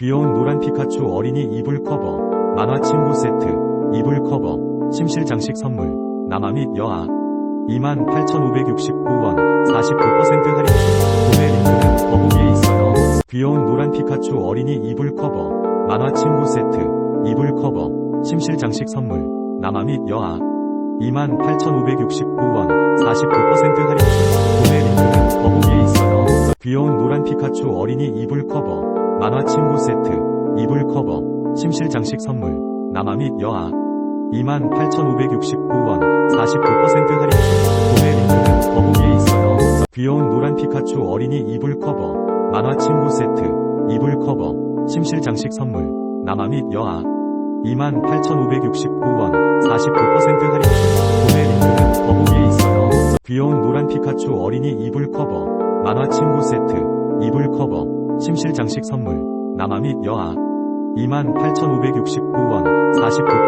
귀여운 노란 피카츄 어린이 이불 커버, 만화 친구 세트, 이불 커버, 침실 장식 선물, 남아 및 여아. 28,569원, 49% 할인 중. 구매 링크는 더보기에 있어요. 귀여운 노란 피카츄 어린이 이불 커버, 만화 친구 세트, 이불 커버, 침실 장식 선물, 남아 및 여아. 28,569원, 49% 할인 중. 구매 링크는 더보기에 있어요. 귀여운 노란 피카츄 어린이 이불 커버, 만화 친구 세트, 이불 커버, 침실 장식 선물, 남아 및 여아. 28,569원, 49% 할인 중. 구매 링크는 더보기에 있어요. 귀여운 노란 피카츄 어린이 이불 커버, 만화 친구 세트, 이불 커버, 침실 장식 선물, 남아 및 여아. 28,569원, 49% 할인 중. 구매 링크는 더보기에 있어요. 귀여운 노란 피카츄 어린이 이불 커버, 만화 친구 세트, 침실 장식 선물, 남아 및 여아. 28,569원, 49%